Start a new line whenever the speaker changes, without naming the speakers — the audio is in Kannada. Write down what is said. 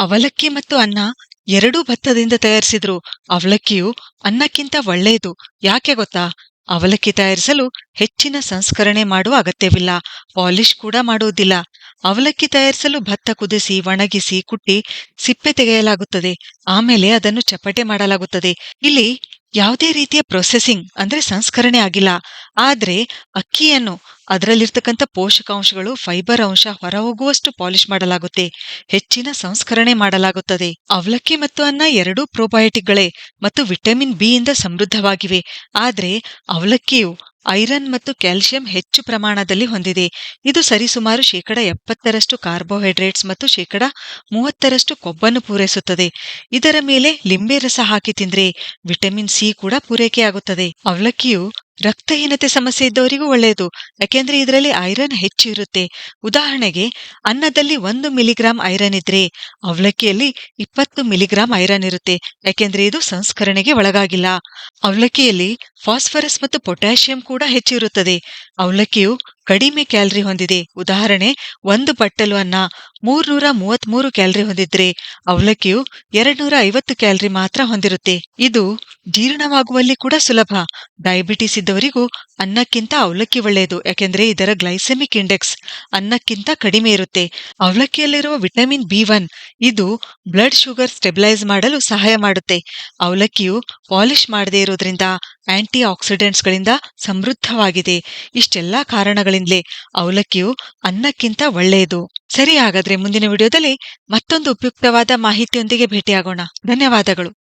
ಅವಲಕ್ಕಿ ಮತ್ತು ಅನ್ನ ಎರಡೂ ಭತ್ತದಿಂದ ತಯಾರಿಸಿದ್ರು. ಅವಲಕ್ಕಿಯು ಅನ್ನಕ್ಕಿಂತ ಒಳ್ಳೆಯದು. ಯಾಕೆ ಗೊತ್ತಾ? ಅವಲಕ್ಕಿ ತಯಾರಿಸಲು ಹೆಚ್ಚಿನ ಸಂಸ್ಕರಣೆ ಮಾಡುವ ಅಗತ್ಯವಿಲ್ಲ. ಪಾಲಿಶ್ ಕೂಡ ಮಾಡುವುದಿಲ್ಲ. ಅವಲಕ್ಕಿ ತಯಾರಿಸಲು ಭತ್ತ ಕುದಿಸಿ, ಒಣಗಿಸಿ, ಕುಟ್ಟಿ ಸಿಪ್ಪೆ ತೆಗೆಯಲಾಗುತ್ತದೆ. ಆಮೇಲೆ ಅದನ್ನು ಚಪ್ಪಟೆ ಮಾಡಲಾಗುತ್ತದೆ. ಇಲ್ಲಿ ಯಾವುದೇ ರೀತಿಯ ಪ್ರೊಸೆಸಿಂಗ್ ಅಂದ್ರೆ ಸಂಸ್ಕರಣೆ ಆಗಿಲ್ಲ. ಆದ್ರೆ ಅಕ್ಕಿಯನ್ನು ಅದರಲ್ಲಿರ್ತಕ್ಕಂಥ ಪೋಷಕಾಂಶಗಳು ಫೈಬರ್ ಅಂಶ ಹೊರಹೋಗುವಷ್ಟು ಪಾಲಿಶ್ ಮಾಡಲಾಗುತ್ತೆ, ಹೆಚ್ಚಿನ ಸಂಸ್ಕರಣೆ ಮಾಡಲಾಗುತ್ತದೆ. ಅವಲಕ್ಕಿ ಮತ್ತು ಅನ್ನ ಎರಡೂ ಪ್ರೊಬಯೋಟಿಕ್ಗಳೇ ಮತ್ತು ವಿಟಮಿನ್ ಬಿ ಇಂದ ಸಮೃದ್ಧವಾಗಿವೆ. ಆದರೆ ಅವಲಕ್ಕಿಯು ಐರನ್ ಮತ್ತು ಕ್ಯಾಲ್ಸಿಯಂ ಹೆಚ್ಚು ಪ್ರಮಾಣದಲ್ಲಿ ಹೊಂದಿದೆ. ಇದು ಸರಿಸುಮಾರು ಶೇಕಡ ಎಪ್ಪತ್ತರಷ್ಟು ಕಾರ್ಬೋಹೈಡ್ರೇಟ್ಸ್ ಮತ್ತು ಶೇಕಡ ಮೂವತ್ತರಷ್ಟು ಕೊಬ್ಬನ್ನು ಪೂರೈಸುತ್ತದೆ. ಇದರ ಮೇಲೆ ಲಿಂಬೆ ರಸ ಹಾಕಿ ತಿಂದ್ರೆ ವಿಟಮಿನ್ ಸಿ ಕೂಡ ಪೂರೈಕೆಯಾಗುತ್ತದೆ. ಅವಲಕ್ಕಿಯು ರಕ್ತಹೀನತೆ ಸಮಸ್ಯೆ ಇದ್ದವರಿಗೂ ಒಳ್ಳೆಯದು. ಯಾಕೆಂದ್ರೆ ಇದರಲ್ಲಿ ಐರನ್ ಹೆಚ್ಚು ಇರುತ್ತೆ. ಉದಾಹರಣೆಗೆ, ಅನ್ನದಲ್ಲಿ ಒಂದು ಮಿಲಿಗ್ರಾಂ ಐರನ್ ಇದ್ರೆ ಅವಲಕ್ಕಿಯಲ್ಲಿ ಇಪ್ಪತ್ತು ಮಿಲಿಗ್ರಾಂ ಐರನ್ ಇರುತ್ತೆ. ಯಾಕೆಂದ್ರೆ ಇದು ಸಂಸ್ಕರಣೆಗೆ ಒಳಗಾಗಿಲ್ಲ. ಅವಲಕ್ಕಿಯಲ್ಲಿ ಫಾಸ್ಫರಸ್ ಮತ್ತು ಪೊಟ್ಯಾಷಿಯಂ ಕೂಡ ಹೆಚ್ಚಿರುತ್ತದೆ ಅವಲಕ್ಕಿಯು ಕಡಿಮೆ ಕ್ಯಾಲರಿ ಹೊಂದಿದೆ. ಉದಾಹರಣೆ, ಒಂದು ಬಟ್ಟಲು ಅನ್ನ ಮೂರ್ನೂರ ಮೂವತ್ಮೂರು ಕ್ಯಾಲರಿ ಹೊಂದಿದ್ರೆ ಅವಲಕ್ಕಿಯು ಎರಡ್ನೂರ ಐವತ್ತು ಕ್ಯಾಲರಿ ಮಾತ್ರ ಹೊಂದಿರುತ್ತೆ. ಇದು ಜೀರ್ಣವಾಗುವಲ್ಲಿ ಕೂಡ ಸುಲಭ. ಡಯಾಬಿಟಿಸ್ ಇದ್ದವರಿಗೂ ಅನ್ನಕ್ಕಿಂತ ಅವಲಕ್ಕಿ ಒಳ್ಳೆಯದು, ಯಾಕೆಂದ್ರೆ ಇದರ ಗ್ಲೈಸೆಮಿಕ್ ಇಂಡೆಕ್ಸ್ ಅನ್ನಕ್ಕಿಂತ ಕಡಿಮೆ ಇರುತ್ತೆ. ಅವಲಕ್ಕಿಯಲ್ಲಿರುವ ವಿಟಮಿನ್ ಬಿ ಒನ್, ಇದು ಬ್ಲಡ್ ಶುಗರ್ ಸ್ಟೆಬಿಲೈಸ್ ಮಾಡಲು ಸಹಾಯ ಮಾಡುತ್ತೆ. ಅವಲಕ್ಕಿಯು ಪಾಲಿಶ್ ಮಾಡದೇ ಇರೋದ್ರಿಂದ ಆಂಟಿ ಆಕ್ಸಿಡೆಂಟ್ಸ್ಗಳಿಂದ ಸಮೃದ್ಧವಾಗಿದೆ. ಇಷ್ಟೆಲ್ಲಾ ಕಾರಣಗಳಿಂದಲೇ ಅವಲಕ್ಕಿಯು ಅನ್ನಕ್ಕಿಂತ ಒಳ್ಳೆಯದು. ಸರಿ ಹಾಗಾದ್ರೆ ಮುಂದಿನ ವಿಡಿಯೋದಲ್ಲಿ ಮತ್ತೊಂದು ಉಪಯುಕ್ತವಾದ ಮಾಹಿತಿಯೊಂದಿಗೆ ಭೇಟಿಯಾಗೋಣ. ಧನ್ಯವಾದಗಳು.